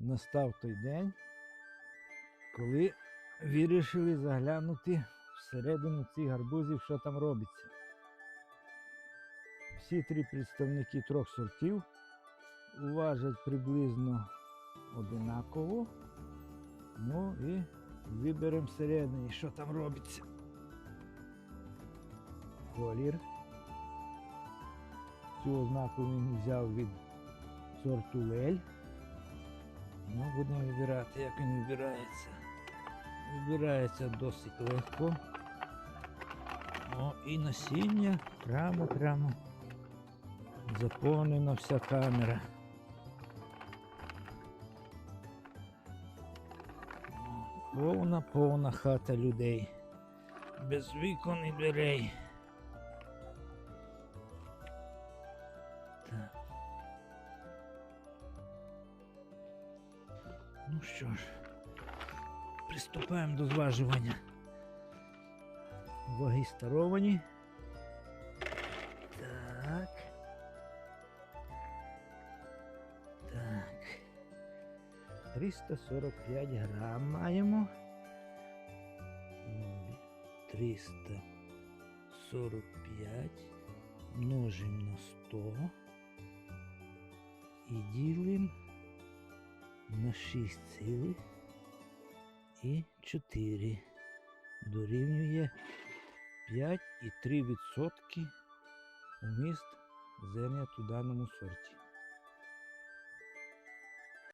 настав той день, коли вирішили заглянути всередину цих гарбузів, що там робиться. Всі три представники трьох сортів уважать приблизно одинаково. Ну і виберемо всередині, що там робиться. Колір. Цю ознаку він взяв від сорту Лель. Будемо вибирати, як він вибирається. Вибирається досить легко. О, і насіння прямо прямо заповнена вся камера. Повна повна хата людей. Без вікон і дверей. Так. Ну що ж, приступаємо до зважування. Ваги старовані. Так. Так. 345 грам маємо. 345 множимо на 100 і ділимо на 6 цілих і 4 дорівнює 5,3% вміст зерня у даному сорті.